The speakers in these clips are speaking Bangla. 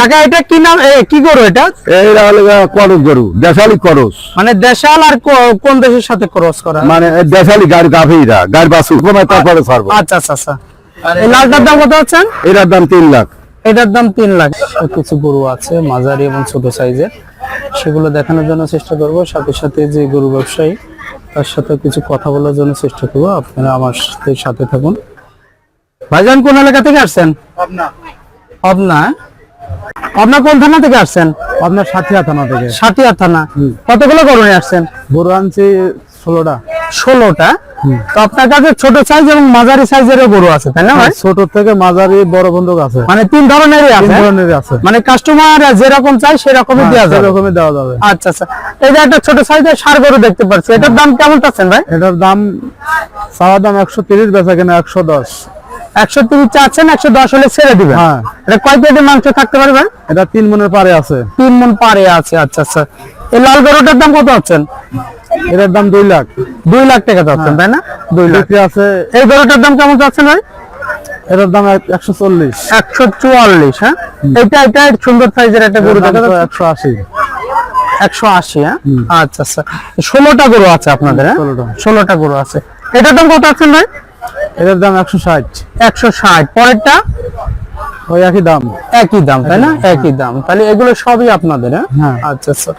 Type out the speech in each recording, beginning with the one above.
কাকা এটা কি নাম? কি গরু এটা? এইটা হলো করস গরু দেশালি করস। মানে দেশাল আর কোন দেশের সাথে ক্রস করা? মানে দেশালি গাড়ি গাভীরা গাড়ি বাসু তারপরে ছাড়বো। আচ্ছা আচ্ছা আচ্ছা। লালটার দাম কত হচ্ছেন এটার দাম তিন লাখ। এটার দাম তিন লাখ। কিছু গরু আছে মাঝারি এবং ছোট সাইজের। সেগুলো দেখানোর জন্য চেষ্টা করব। সাথে সাথে যে গরু ব্যবসায়ী তার সাথে কিছু কথা বলার জন্য চেষ্টা করব। আপনারা আমার সাথে সাথে থাকুন। ভাইজান কোন এলাকা থেকে আসছেন? পাবনা। পাবনা কোন থানা থেকে আসছেন? আপনার সাথিয়া থানা থেকে। সাতিয়া থানা। কতগুলো নিয়ে আসছেন? গরু আনছি ষোলোটা। ষোলোটা? তো আপনার কাছে ছোট সাইজ এবং মাঝারি সাইজেরও গরু আছে তাই না ভাই? ছোট থেকে মাঝারি বড় বন্ধুক আছে। মানে তিন ধরনেরই আছে? ধরনের আছে। মানে কাস্টমার যেরকম চাই সেরকমই দেওয়া যাবে। সেরকমই দেওয়া যাবে। আচ্ছা আচ্ছা। এই যে একটা ছোট সাইজের সার গরু দেখতে পাচ্ছি এটার দাম কেমন পাচ্ছেন ভাই? এটার দাম দাম একশো তিরিশ বেচা কেনা একশো দশ। একশো তিরিশ চাচ্ছেন একশো দশ হলে ছেড়ে দিবেন। হ্যাঁ। এটা কয় কেজি মাংস থাকতে পারে ভাই? এটা তিন মনের পারে আছে। তিন মন পারে আছে আচ্ছা আচ্ছা। এই লাল গরুটার দাম কত হচ্ছেন এটার দাম দুই লাখ। দুই লাখ টাকা চাচ্ছেন তাই না? দুই লাখ। আছে এই গরুটার দাম কেমন চাচ্ছেন ভাই? এটার দাম একশো চল্লিশ। একশো চুয়াল্লিশ হ্যাঁ? এটা এটা সুন্দর সাইজের একটা গরু দেখা যাচ্ছে। একশো আশি। একশো আশি হ্যাঁ? আচ্ছা আচ্ছা। ষোলোটা গরু আছে আপনাদের হ্যাঁ? ষোলোটা। ষোলোটা গরু আছে। এটার দাম কত আছেন ভাই? এটার দাম একশো ষাট। একশো ষাট। পরেরটা? ওই একই দাম। একই দাম তাই না? একই দাম। তাহলে এগুলো সবই আপনাদের হ্যাঁ? হ্যাঁ। আচ্ছা আচ্ছা।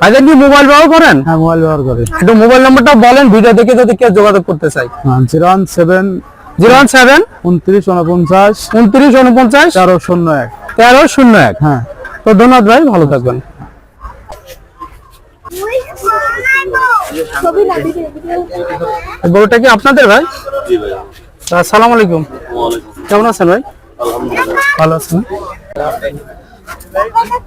ভাইজান কি মোবাইল ব্যবহার করেন? হ্যাঁ মোবাইল ব্যবহার করে। একটু মোবাইল নাম্বারটা বলেন ভিডিও দেখে যদি কেউ যোগাযোগ করতে চাই zero one seven zero one seven উনত্রিশ উনপঞ্চাশ উনত্রিশ উনপঞ্চাশ তেরো শূন্য এক। তেরো শূন্য এক। হ্যাঁ। তো ধন্যবাদ ভাই ভালো থাকবেন ছবি না ভিডিও এই গরুটা কি আপনাদের ভাই? আসসালামু আলাইকুম। কেমন আছেন ভাই? ভালো আছেন।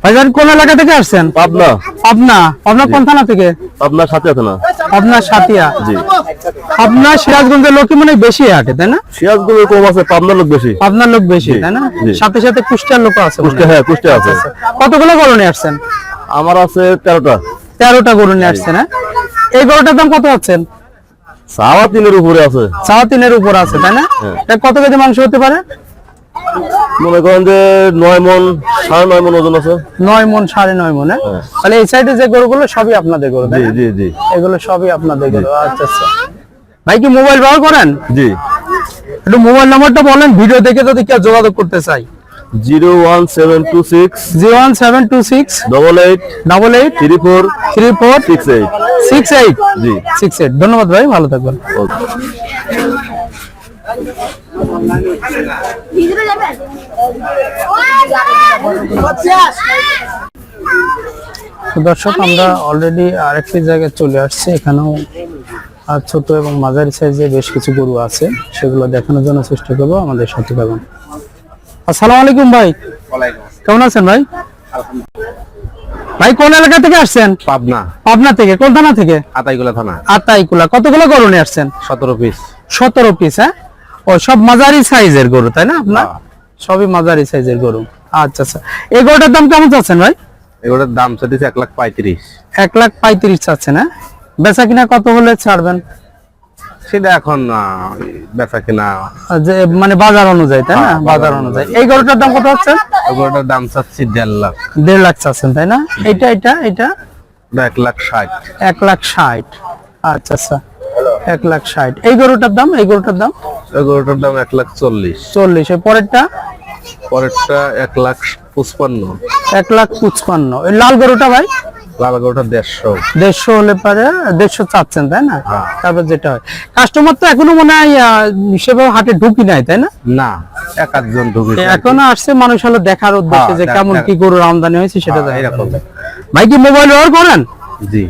ভাইজান কোন এলাকা থেকে আসছেন? পাবনা। পাবনা। পাবনা কোন থানা থেকে? আপনার সাথে আছে না সাতিয়া। জি। আপনার সিরাজগঞ্জের লোকই মানে বেশি হাটে তাই না? সিরাজগুলো কম আছে পাবনার লোক বেশি। পাবনার লোক বেশি তাই না? সাথে সাথে কুষ্টিয়ার লোক আছে কুষ্টিয়া হ্যাঁ। কুষ্টিয়া আছে। কতগুলো গরু নিয়ে আসছেন? আমার আছে তেরোটা। তেরোটা গরু নিয়ে আসছেন হ্যাঁ? এই গরুটার দাম কত হচ্ছেন সাওয়া তিনের উপরে আছে। চাওয়া তিনের উপর আছে তাই না? হ্যাঁ। কত কেজি মাংস হতে পারে? মনে করেন যে নয় মন সাড়ে নয় মন ওজন আছে। নয় মন সাড়ে নয় মন হ্যাঁ? হ্যাঁ। তাহলে এই সাইডে যে গরুগুলো সবই আপনাদের গরু জি জি জি। এগুলো সবই আপনাদের গরু আচ্ছা আচ্ছা। ভাই কি মোবাইল ব্যবহার করেন? জি। একটু মোবাইল নাম্বারটা বলেন ভিডিও দেখে যদি কেউ যোগাযোগ করতে চাই zero one seven two six zero one seven two six double eight double eight three four three four six eight six eight জি। সিক্স এইট ধন্যবাদ ভাই ভালো থাকবেন। দর্শক আমরা অলরেডি আরেকটি জায়গায় চলে আসছি। এখানেও আর ছোট এবং মাঝারি সাইজে বেশ কিছু গরু আছে। সেগুলো দেখানোর জন্য চেষ্টা করব। আমাদের সাথে থাকুন। আসসালামু আলাইকুম ভাই। কেমন আছেন ভাই? ভাই কোন এলাকা থেকে আসছেন? পাবনা। পাবনা থেকে। কোন থানা থেকে? আতাইগুলা থানা। আতাইকুলা। কতগুলো গরু নিয়ে আসছেন? সতেরো পিস সতেরো পিস হ্যাঁ? ও সব মাঝারি সাইজের গরু তাই না আপনার? সবই মাঝারি সাইজের গরু। আচ্ছা আচ্ছা। এই গরুটার দাম কেমন চাচ্ছেন ভাই? এগুলোর দাম চাইছে এক লাখ পঁয়ত্রিশ। এক লাখ পঁয়ত্রিশ চাচ্ছেন হ্যাঁ? বেচা কিনা কত হলে ছাড়বেন? সেটা এখন বেচা কিনা। যে মানে বাজার অনুযায়ী তাই না? বাজার অনুযায়ী। এই গরুটার দাম কত হচ্ছে? এগুলোটার দাম চাচ্ছি দেড় লাখ। দেড় লাখ চাচ্ছেন তাই না? এটা এটা এটা এক লাখ ষাট। এক লাখ ষাট। আচ্ছা আচ্ছা। এক লাখ ষাট। এই গরুটার দাম? এই গরুটার দাম? এগুলোটার দাম এক লাখ চল্লিশ। চল্লিশ। এর পরেরটা? পরেরটা এক লাখ পঁচপান্ন। এক লাখ পঁচপান্ন। এই লাল গরুটা ভাই? লাল গরুটা দেড়শো। দেড়শো হলে পারে দেড়শো চাচ্ছেন তাই না? হ্যাঁ। তারপর যেটা হয়। কাস্টমার তো এখনও মনে হয় হাটে ঢুকি নাই তাই না? না এক আধজন ঢুকে এখনও আসছে মানুষ হলো দেখার উদ্দেশ্যে যে হ্যাঁ, কেমন কি গরুর আমদানি হয়েছে সেটা হ্যাঁ, এরকম। ভাই কি মোবাইল ব্যবহার করেন? জি।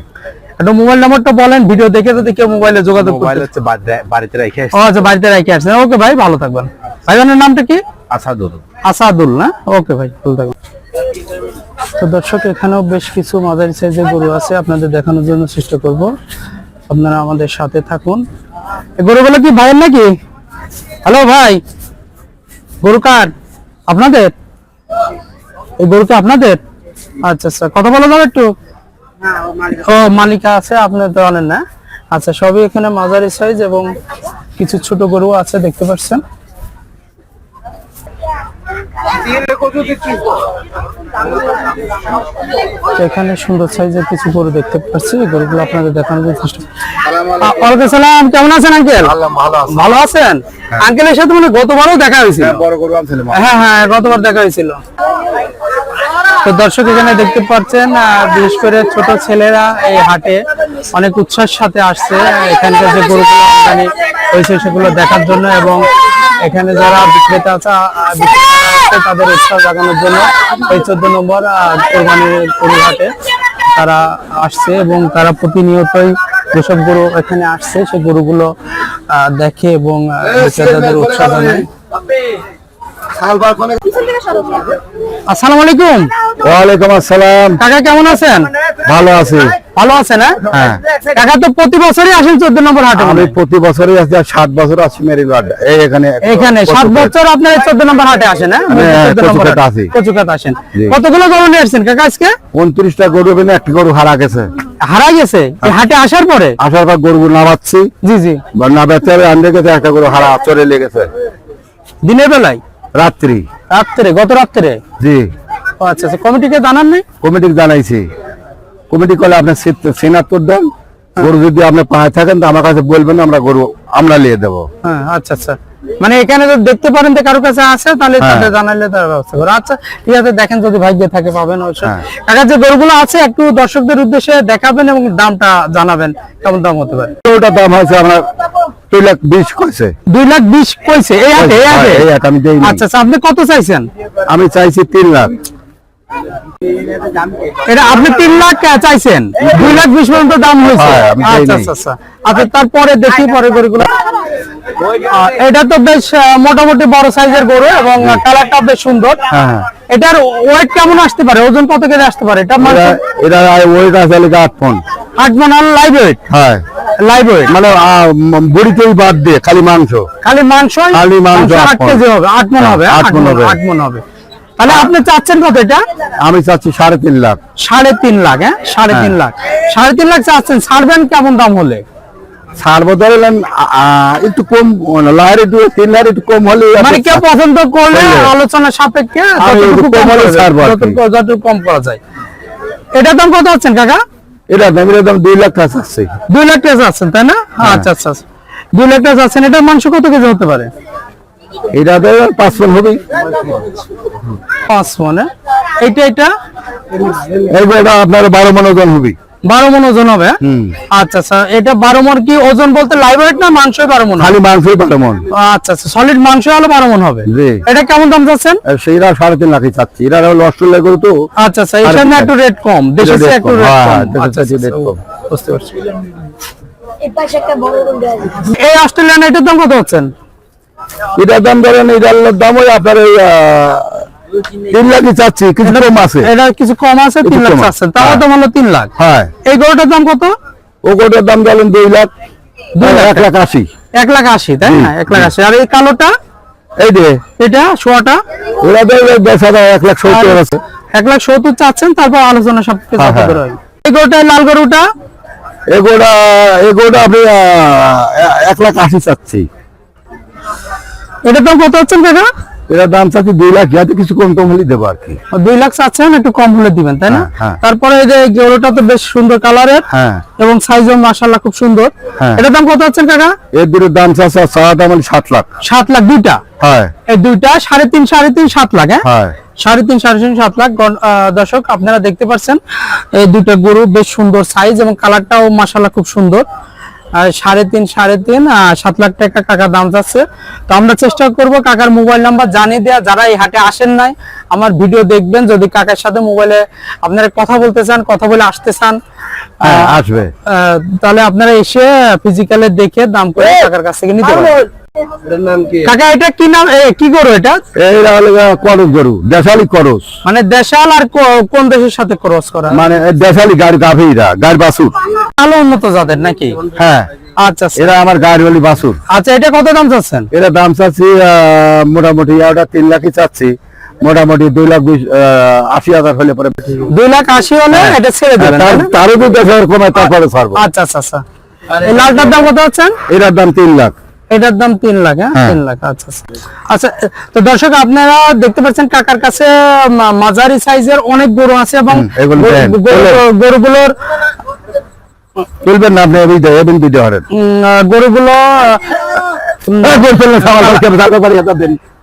একটা মোবাইল নাম্বারটা বলেন ভিডিও দেখে যদি কেউ মোবাইলে যোগাযোগ মোবাইল হচ্ছে বাড়িতে- রেখে ও আচ্ছা বাড়িতে রেখে আসছেন। ওকে ভাই ভালো থাকবেন। ভাইজানের নামটা কি? আসাদুল। আসাদুল না? ওকে ভাই ভালো থাকবেন। তো দর্শক, এখানেও বেশ কিছু মাঝারি সাইজের গরু আছে, আপনাদের দেখানোর জন্য চেষ্টা করব। আপনারা আমাদের সাথে থাকুন। গরুগুলো কি ভাইয়ের নাকি? হ্যালো ভাই। গরু কার? আপনাদের? এই গরু কি আপনাদের? আচ্ছা আচ্ছা কথা বলা যাবে একটু। ও, মালিকা আছে আপনার তো জানেন না। আচ্ছা সবই এখানে মাঝারি সাইজ এবং কিছু ছোট গরু আছে, দেখতে পাচ্ছেন। তো এখানে সুন্দর সাইজের কিছু গরু দেখতে পাচ্ছি। গরুগুলো আপনাদের দেখানোর জন্য চেষ্টা ওয়ালাইকুম সালাম কেমন আছেন আঙ্কেল? ভালো আছেন? আঙ্কেলের সাথে মানে গতবারও দেখা হয়েছিল। আনছিলাম। হ্যাঁ হ্যাঁ গতবার দেখা হয়েছিল। তো দর্শক এখানে দেখতে পাচ্ছেন বিশেষ করে ছোট ছেলেরা এই হাটে অনেক উৎসাহের সাথে আসছে এখানকার যে গরুগুলো আমদানি হয়েছে সেগুলো দেখার জন্য এবং এখানে যারা বিক্রেতা আছে তাদের উৎসাহ জাগানোর জন্য এই চোদ্দ নম্বর কোরবানির গরু হাটে তারা আসছে এবং তারা প্রতিনিয়তই যেসব গরু এখানে আসছে, সে গরুগুলো দেখে এবং বিক্রেতাদের উৎসাহ জানায়। আসসালামু আলাইকুম। ওয়ালাইকুম আসসালাম। কাকা কেমন আছেন? ভালো আছি। ভালো আছেন হ্যাঁ হ্যাঁ। কাকা তো প্রতি বছরই আসেন চোদ্দ নম্বর হাটে আমি প্রতি বছরই আর সাত বছর আছি মেরিবাদ এই এখানে এখানে সাত বছর আপনার চোদ্দ নম্বর হাটে আসেন হ্যাঁ? হ্যাঁ, 14 নম্বর কচুকাটা হাটে। আছি। কচুকাটা আসেন। কতগুলো গরু নিয়ে আসছেন কাকা আজকে? উনত্রিশটা গরু বেনে একটি গরু হারা গেছে। হারা গেছে? এই হাটে আসার পরে? আসার পর গরু নামাচ্ছি। জি জি। বা নামাতে আনতে গেছে একটা গরু হারা চলে লেগেছে দিনের বেলায়? রাত্রি। রাত্রে? গত রাত্রে? জি। আচ্ছা আচ্ছা। কমিটিকে জানান নাই? কমিটিকে জানাইছি। কমিটি করলে আপনার সেনাত্তর দেন। গরু যদি আপনি পাহাড় থাকেন তো আমার কাছে বলবেন আমরা গরু আমরা নিয়ে দেবো। হ্যাঁ আচ্ছা আচ্ছা। মানে এখানে যদি দেখতে পারেন যে কারও কাছে আছে তাহলে হ্যাঁ। তাদের জানাইলে তার ব্যবস্থা করে। আচ্ছা ঠিক আছে দেখেন যদি ভাগ্যে থাকে পাবেন অবশ্যই। হ্যাঁ। যে গরুগুলো আছে একটু দর্শকদের উদ্দেশ্যে দেখাবেন এবং দামটা জানাবেন কেমন দাম হতে পারে? ওটা দাম হয়েছে আমরা দুই লাখ বিশ কইছে। দুই লাখ বিশ কইছে। এই হাটে এই হাটে? হ্যাঁ। আচ্ছা আচ্ছা আপনি কত চাইছেন? আমি চাইছি তিন লাখ। এটা আপনি তিন লাখ আহ, চাইছেন। দুই লাখ বিশ পর্যন্ত দাম হয়েছে। হ্যাঁ, আচ্ছা আচ্ছা আচ্ছা। আচ্ছা তারপরে দেখি পরে গরুগুলো। এটা তো বেশ মোটামুটি বড় সাইজের গরু এবং কালারটা বেশ সুন্দর। হ্যাঁ, হ্যাঁ। এটার ওয়েট কেমন আসতে পারে? ওজন কত কেজি আসতে পারে? এটা মানে ওয়েট আছে আট পন। আট মন হল লাইভ ওয়েট হ্যাঁ। লাইভ ওয়েট মানে বড়িতেই বাদ দিয়ে খালি মাংস। খালি মাংস? খালি মাংস আট আট কেজি হবে আট মন হ্যাঁ, হবে আট আট মন হবে। আট মন হবে। তাহলে আপনি চাচ্ছেন কত এটা? আমি চাচ্ছি সাড়ে তিন লাখ। সাড়ে তিন লাখ হ্যাঁ? সাড়ে তিন লাখ। সাড়ে তিন লাখ চাচ্ছেন ছাড়বেন কেমন দাম হলে? বদলেন একটু কম লাহের একটু তিন লাহের একটু কম হলে মানে কেউ পছন্দ করলে। আলোচনা সাপেক্ষে যতটুকু কম করা যায়, ছাড়বো দাম কত হচ্ছেন কাকা? এটা দাম দাম দুই লাখ টাকা দুই লাখ টাকা আছেন তাই না? হ্যাঁ। আচ্ছা আচ্ছা আচ্ছা। দুই লাখ টাকা আছেন এটার মাংস কত কেজি হতে পারে? এটা তো পাঁচ হবে পাঁচ মানে? এটা এইটা আপনার বারো মন ওজন হবে বারো মন ওজন হবে? আচ্ছা আচ্ছা এটা বারো মন কি ওজন বলতে লাইভ না মাংস বারো মন খালি মাংসই বারো মন। আচ্ছা আচ্ছা সলিড মাংস হলে বারো মন হবে? এটা কেমন দাম যাচ্ছেন? আর সেইটা সাড়ে তিন লাখই চাচ্ছি। এরা হলো অস্ট্রেলিয়া গরু তো। আচ্ছা আচ্ছা এখানে। একটু রেট কম দেশে একটু রেট হ্যাঁ, কম। আচ্ছা আচ্ছা, কম। বুঝতে পারছি। এই অস্ট্রেলিয়ান এটার দাম কত হচ্ছেন? এটার দাম ধরেন এটার দাম ওই আপনার আহ, তিন লাখই চাচ্ছি কিছু কম আছে। এটা কিছু কম আছে তিন লাখ। চাচ্ছেন। তাও হ্যাঁ। দাম হলো তিন লাখ। হ্যাঁ। এই গরুটার দাম কত? ও গোটার দাম ধরেন দুই লাখ দুই লাখ। এক লাখ আশি। এক লাখ আশি তাই না? এক লাখ আশি। আর এই কালোটা? এই যে এটা শোয়াটা? ওরা তো দশ হাজার এক লাখ সত্তর আছে। এক লাখ সত্তর চাচ্ছেন তারপর আলোচনা সব কিছু হ্যাঁ, হ্যাঁ। হয়। এই গরুটা লাল গরুটা? এগোটা এগোটা আপনি এক লাখ আশি চাচ্ছি। এটার দাম কত হচ্ছেন কাকা এরা দাম চাচ্ছি দুই লাখ কিছু কম টম হলে দেবো আর কি। দুই লাখ চাচ্ছেন একটু কম হলে দিবেন তাই না? হ্যাঁ, হ্যাঁ। তারপরে এই যে তো বেশ সুন্দর কালারের হ্যাঁ। এবং সাইজও মাশাআল্লাহ খুব সুন্দর। এটার দাম কত হচ্ছেন কাকা? এর দুটোর দাম চাচ্ছে চাওয়া দাম হলো সাত লাখ। সাত লাখ দুইটা? হ্যাঁ। এই দুইটা সাড়ে তিন সাড়ে তিন সাত লাখ হ্যাঁ? সাড়ে তিন সাড়ে তিন সাত লাখ। দর্শক আপনারা দেখতে পাচ্ছেন এই দুটো গরু বেশ সুন্দর সাইজ এবং কালারটাও মাসাল্লাহ খুব সুন্দর। সাড়ে তিন সাড়ে তিন সাত লাখ টাকা কাকার দাম যাচ্ছে। তো আমরা চেষ্টা করব কাকার মোবাইল নাম্বার জানিয়ে দেওয়া। যারা এই হাটে আসেন নাই আমার ভিডিও দেখবেন। যদি কাকার সাথে মোবাইলে আপনারা কথা বলতে চান কথা বলে আসতে চান হ্যাঁ আসবে। তাহলে আপনারা এসে ফিজিক্যালে দেখে দাম করে কাকার কাছ থেকে নিতে পারেন কাকা এটা কি নাম? কি গরু এটা? হলো করস গরু দেশালি করস। মানে দেশাল আর কোন দেশের সাথে ক্রস করা? মানে দেশালি গাড়ি গাভীরা গাড়ি বাসুর ভালো উন্নত জাতের নাকি? হ্যাঁ। আচ্ছা আচ্ছা। এরা আমার গাড়ি বলি বাসুর আচ্ছা এটা কত দাম চাচ্ছেন? এরা দাম চাচ্ছি মোটামুটি ওটা তিন লাখই চাচ্ছি। মোটামুটি দুই লাখ আশি হাজার হলে পরে দুই লাখ আশি হলে এটা ছেড়ে দেবেন কমায় তারপরে ছাড়বো। আচ্ছা আচ্ছা আচ্ছা। লালটার দাম কত হচ্ছেন এটার দাম তিন লাখ। এটার দাম তিন লাখ হ্যাঁ? হ্যাঁ। তিন লাখ আচ্ছা আচ্ছা। আচ্ছা তো দর্শক আপনারা দেখতে পাচ্ছেন কাকার কাছে মাঝারি সাইজের অনেক গরু আছে এবং গরুগুলোর তুলবেন না আপনি ভিডিও এবং ভিডিও হরেন। গরুগুলো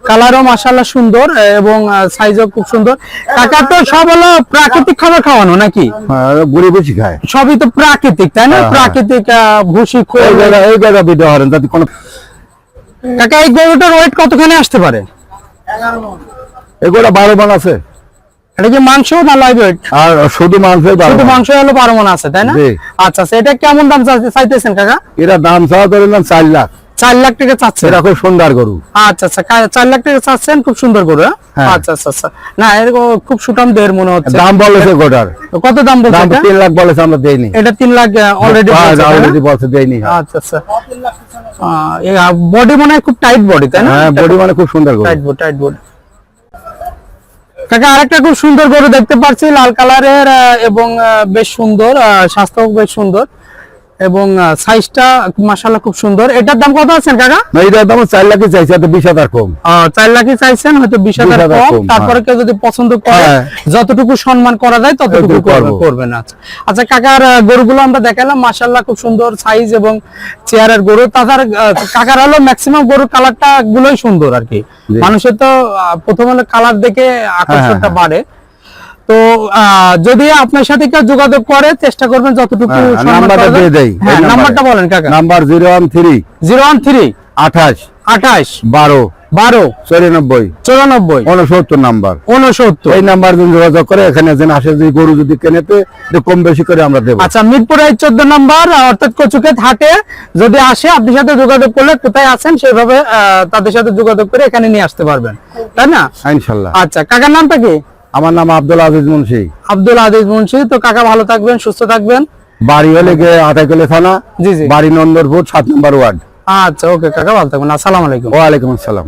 কালারও মাসাল্লাহ সুন্দর এবং সাইজও খুব সুন্দর। কাকা তো সব হলো প্রাকৃতিক খাবার খাওয়ানো নাকি? গুড়ি বেশি খায়। সবই তো প্রাকৃতিক তাই না? হ্যাঁ, হ্যাঁ। প্রাকৃতিক ভুসি খোল। এই জায়গা এই হরেন যাতে কোনো কাকা এই গরুটার ওয়েট কতখানি আসতে পারে? এগুলো বারো মান আছে। এটা কি মাংস না লাইভ ওয়েট আর শুধু মাংস হলো বারো মন আছে তাই না? আচ্ছা আচ্ছা এটা কেমন দাম চাইতে- চাইতেছেন কাকা? এরা দাম চাওয়া ধরলাম চার লাখ। চার লাখ টাকা চাচ্ছেন? এরা খুব সুন্দর গরু। আচ্ছা আচ্ছা চার লাখ টাকা চাচ্ছেন? খুব সুন্দর গরু হ্যাঁ? হ্যাঁ। আচ্ছা আচ্ছা আচ্ছা। না এরকম খুব সুটাম দের মনে হচ্ছে। দাম বলেছে গোটার। কত দাম বলছে দাম তিন লাখ বলেছে আমরা দেইনি। এটা তিন লাখ অলরেডি অলরেডি বলছে দেইনি আচ্ছা আচ্ছা। বডি মনে হয় খুব টাইট বডি তাই না? হ্যাঁ বডি মানে খুব সুন্দর গরু। টাইট বডি টাইট বডি কাকা আরেকটা খুব সুন্দর গরু দেখতে পাচ্ছি লাল কালারের এবং বেশ সুন্দর স্বাস্থ্য বেশ সুন্দর। এবং সাইজটা মাশাআল্লাহ খুব সুন্দর এটার দাম কত আছেন কাকা না এটার দাম চার লাখই চাইছে বিশ হাজার কম আহ, চার লাখই চাইছেন হয়তো বিশ হাজার 20,000 কম তারপরে হ্যাঁ। কেউ যদি পছন্দ করে হ্যাঁ। যতটুকু সম্মান করা যায় ততটুকু ততটুকু করবে করব। করবেন আচ্ছা আচ্ছা কাকার গরুগুলো আমরা দেখালাম মাশাল্লাহ খুব সুন্দর সাইজ এবং চেয়ারের গরু তাদের কাকার হলো ম্যাক্সিমাম গরুর কালারটা গুলোই সুন্দর আর কি। মানুষের তো প্রথম হলো কালার দেখে আকর্ষণটা হ্যাঁ। বাড়ে তো যদি আপনার সাথে কেউ যোগাযোগ করে চেষ্টা করবেন যতটুকু হ্যাঁ, নাম্বারটা দিয়ে দেই, হ্যাঁ নাম্বারটা বলেন কাকা। নাম্বার বারো। বারো। চুরানব্বই। চুরানব্বই। উনসত্তর নাম্বার। উনসত্তর এই নাম্বার যদি যোগাযোগ করে এখানে যেন আসে যদি গরু যদি কেনেতে কম বেশি করে আমরা দেবো। আচ্ছা মিরপুরে চোদ্দ নম্বর অর্থাৎ কচুকেত হাটে যদি আসে আপনার সাথে যোগাযোগ করলে কোথায় আছেন সেভাবে তাদের সাথে যোগাযোগ করে এখানে নিয়ে আসতে পারবেন। তাই না? ইনশাল্লাহ। আচ্ছা কাকার নামটা কি? আমার নাম আব্দুল আজিজ মুন্সি। আব্দুল আজিজ মুন্সি তো কাকা ভালো থাকবেন সুস্থ থাকবেন? বাড়ি হলে গিয়ে আটাইকলে থানা জি জি। বাড়ি নন্দরপুর সাত নম্বর ওয়ার্ড। আচ্ছা ওকে কাকা ভালো থাকবেন আসসালাম আলাইকুম। ওয়ালাইকুম আসসালাম।